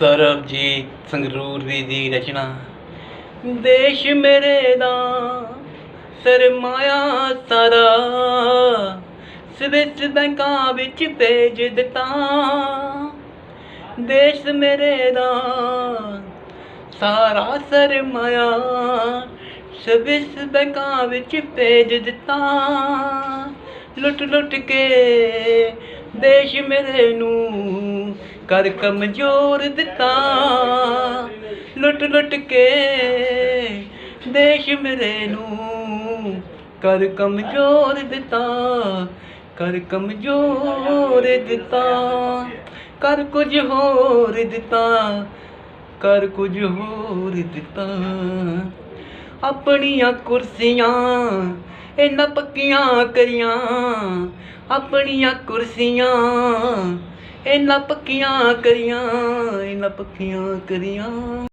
ਸਰਬਜੀਤ ਸੰਗਰੂਰੀ ਦੀ ਰਚਨਾ। ਦੇਸ਼ ਮੇਰੇ ਦਾ ਸਰਮਾਇਆ ਸਾਰਾ। ਸਵਿਸ ਬੈਂਕਾਂ ਵਿੱਚ ਭੇਜ ਦਿੱਤਾ। ਦੇਸ਼ ਮੇਰੇ ਦਾ, ਸਾਰਾ ਸਰਮਾਇਆ ਸਵਿਸ ਬੈਂਕਾਂ ਵਿੱਚ ਭੇਜ ਦਿੱਤਾ। ਲੁੱਟ ਲੁੱਟ ਕੇ ਦੇਸ਼ ਮੇਰੇ ਨੂੰ ਕਰ ਕਮਜ਼ੋਰ ਦਿੱਤਾ। ਲੁੱਟ ਲੁੱਟ ਕੇ ਦੇਸ਼ ਮੇਰੇ ਨੂੰ ਕਰ ਕਮਜ਼ੋਰ ਦਿੱਤਾ। ਕਰ ਕਮਜ਼ੋਰ ਦਿੱਤਾ। ਕਰ ਕੁਝ ਹੋਰ ਦਿੱਤਾ। ਕਰ ਕੁਝ ਹੋਰ ਦਿੱਤਾ। ਆਪਣੀਆਂ ਕੁਰਸੀਆਂ ਇਹਨਾਂ ਪੱਕੀਆਂ ਕਰੀਆਂ। ਆਪਣੀਆਂ ਕੁਰਸੀਆਂ ਇਹਨਾਂ ਪੱਕੀਆਂ ਕਰੀਆਂ ਇਹਨਾਂ ਪੱਕੀਆਂ ਕਰੀਆਂ।